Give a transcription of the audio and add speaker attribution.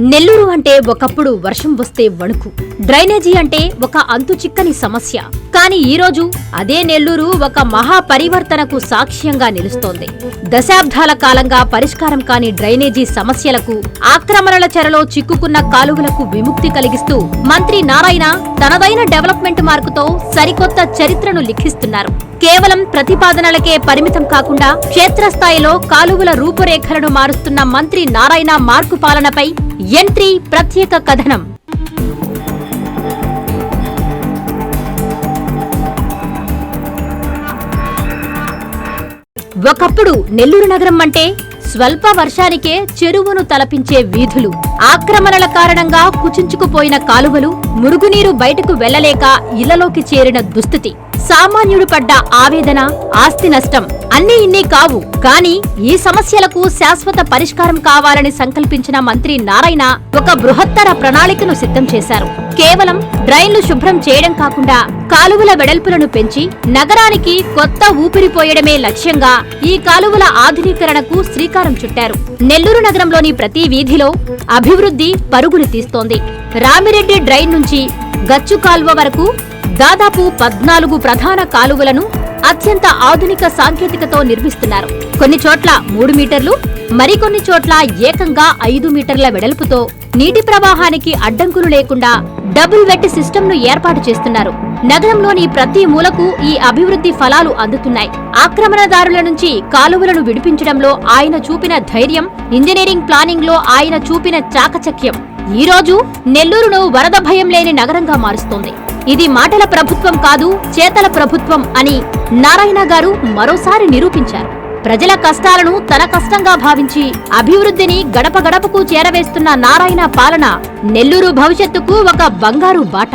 Speaker 1: నెల్లూరు అంటే ఒకప్పుడు వర్షం వస్తే వణుకు. డ్రైనేజీ అంటే ఒక అంతు చిక్కని సమస్య. కానీ ఈరోజు అదే నెల్లూరు ఒక మహా పరివర్తనకు సాక్ష్యంగా నిలుస్తోంది. దశాబ్దాల కాలంగా పరిష్కారం కాని డ్రైనేజీ సమస్యలకు ఆక్రమణల చెరలో చిక్కుకున్న కాలువలకు విముక్తి కలిగిస్తూ మంత్రి నారాయణ తనదైన డెవలప్మెంట్ మార్కుతో సరికొత్త చరిత్రను లిఖిస్తున్నారు. కేవలం ప్రతిపాదనలకే పరిమితం కాకుండా క్షేత్రస్థాయిలో కాలువల రూపురేఖలను మారుస్తున్న మంత్రి నారాయణ మార్కు పాలనపై ఎంట్రీ ప్రత్యేక కథనం. ఒకప్పుడు నెల్లూరు నగరం అంటే స్వల్ప వర్షానికే చెరువును తలపించే వీధులు. ఆక్రమణల కారణంగా కుచించుకుపోయిన కాలువలు మురుగునీరు బయటకు వెళ్ళలేక ఇళ్ళలోకి చేరిన దుస్థితి. సామాన్యుడు పడ్డ ఆవేదన ఆస్తి నష్టం అన్నీ ఇన్నీ కావు. కానీ ఈ సమస్యలకు శాశ్వత పరిష్కారం కావాలని సంకల్పించిన మంత్రి నారాయణ ఒక బృహత్తర ప్రణాళికను సిద్ధం చేశారు. కేవలం డ్రైన్లు శుభ్రం చేయడం కాకుండా కాలువల వెడల్పులను పెంచి నగరానికి కొత్త ఊపిరిపోయడమే లక్ష్యంగా ఈ కాలువల ఆధునీకరణకు శ్రీకారం చుట్టారు. నెల్లూరు నగరంలోని ప్రతి వీధిలో అభివృద్ధి పరుగులు తీస్తోంది. రామిరెడ్డి డ్రైన్ నుంచి గచ్చు కాలువ వరకు దాదాపు పద్నాలుగు ప్రధాన కాలువలను అత్యంత ఆధునిక సాంకేతికతో నిర్మిస్తున్నారు. కొన్ని చోట్ల మూడు మీటర్లు మరికొన్ని చోట్ల ఏకంగా ఐదు మీటర్ల వెడల్పుతో నీటి ప్రవాహానికి అడ్డంకులు లేకుండా డబుల్ వెట్ సిస్టమ్ను ఏర్పాటు చేస్తున్నారు. నగరంలోని ప్రతి మూలకు ఈ అభివృద్ధి ఫలాలు అందుతున్నాయి. ఆక్రమణదారుల నుంచి కాలువలను విడిపించడంలో ఆయన చూపిన ధైర్యం ఇంజనీరింగ్ ప్లానింగ్లో ఆయన చూపిన చాకచక్యం. ఈ రోజు నెల్లూరును వరద భయం లేని నగరంగా మారుస్తోంది. ఇది మాటల ప్రభుత్వం కాదు చేతల ప్రభుత్వం అని నారాయణ గారు మరోసారి నిరూపించారు. ప్రజల కష్టాలను తన కష్టంగా భావించి అభివృద్ధిని గడప గడపకు చేరవేస్తున్న నారాయణ పాలన నెల్లూరు భవిష్యత్తుకు ఒక బంగారు బాట.